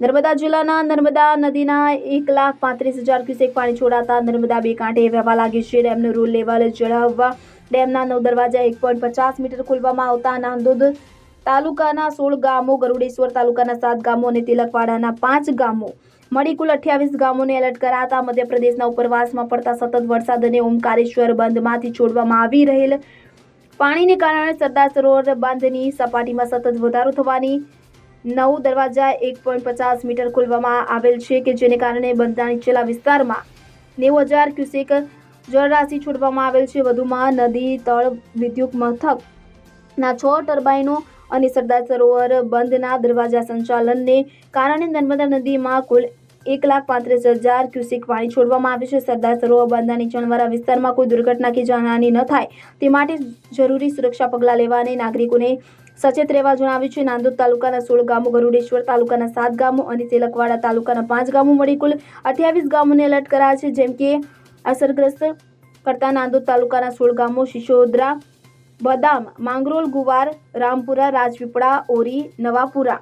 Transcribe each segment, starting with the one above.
નર્મદા જિલ્લાના નર્મદા નદીના એક લાખ પાંત્રીસ હજાર ક્યુસેક પાણી છોડાતા નર્મદા બે કાંઠે વહેવા લાગી છે. ડેમનું રૂલ લેવલ ચઢાવવા ડેમના નવ દરવાજા એક પોઈન્ટ પચાસ મીટર ખોલવામાં આવતા નાંદોદ તાલુકાના સોળ ગામો, ગરુડેશ્વર તાલુકાના સાત ગામો અને તિલકવાડાના પાંચ ગામો. મળી કુલ અઠ્યાવીસ ગામોને એલર્ટ કરાતા મધ્યપ્રદેશના ઉપરવાસમાં પડતા સતત વરસાદ અને ઓમકારેશ્વર બંધમાંથી છોડવામાં આવી રહેલ પાણીને કારણે સરદાર સરોવર બંધની સપાટીમાં સતત વધારો થવાની નવ દરવાજા, એક પોઈન્ટ પચાસ મીટર ખોલવામાં આવેલ છે કે જેને કારણે બંધના નીચેલા વિસ્તારમાં નેવું હજાર ક્યુસેક જળરાશિ છોડવામાં આવેલ છે. વધુમાં નદી, તળ, વિદ્યુત મથકના છ ટર્બાઇનો અને સરદાર સરોવર બંધના દરવાજા સંચાલનને કારણે નર્મદા નદીમાં કુલ એક લાખ પાંત્રીસ હજાર ક્યુસેક પાણી છોડવામાં આવે છે. સરદાર સરોવર બંધના નીચાણવાળા વિસ્તારમાં કોઈ દુર્ઘટના કે જાનહાની ન થાય તે માટે જરૂરી સુરક્ષા પગલાં લેવા અને નાગરિકોને સચેત રહેવા જણાવ્યું છે. નાંદોદ તાલુકાના સોળ ગામો, ગરુડેશ્વર તાલુકાના સાત ગામો અને તિલકવાડા તાલુકાના પાંચ ગામો મળી કુલ અઠ્યાવીસ ગામોને એલર્ટ કરાયા છે. જેમ કે અસરગ્રસ્ત કરતા નાંદોદ તાલુકાના સોળ ગામો શિશોદરા બદામ માંગરોલ ગુવાર, રામપુરા, રાજપીપળા, ઓરી, નવાપુરા,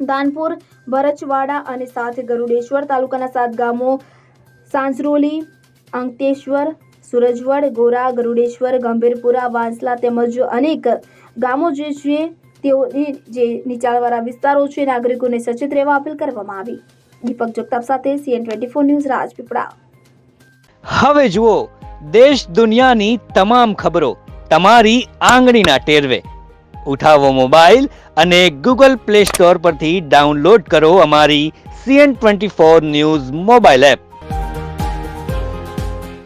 દાનપુર, ભરચવાડા અને સાથે ગરુડેશ્વર તાલુકાના સાત ગામો સાંજરોલી અંકટેશ્વર સુરજવડ, ગોરા, ગરુડેશ્વર, ગંભીરપુરા, વાંસલા તેમજ અનેક ગામો જે છે, તેઓની જે નીચાણવાળા વિસ્તારો છે, નાગરિકોને સચેત રહેવા અપીલ કરવામાં આવી. દીપક જગતાપ સાથે CN twenty four news, Rajpipla. હવે જુઓ, દેશ દુનિયાની તમામ ખબરો તમારી આંગળીના ટેરવે. ઉઠાવો મોબાઈલ અને ગૂગલ પ્લે સ્ટોર પરથી ડાઉનલોડ કરો અમારી CN twenty four news mobile app.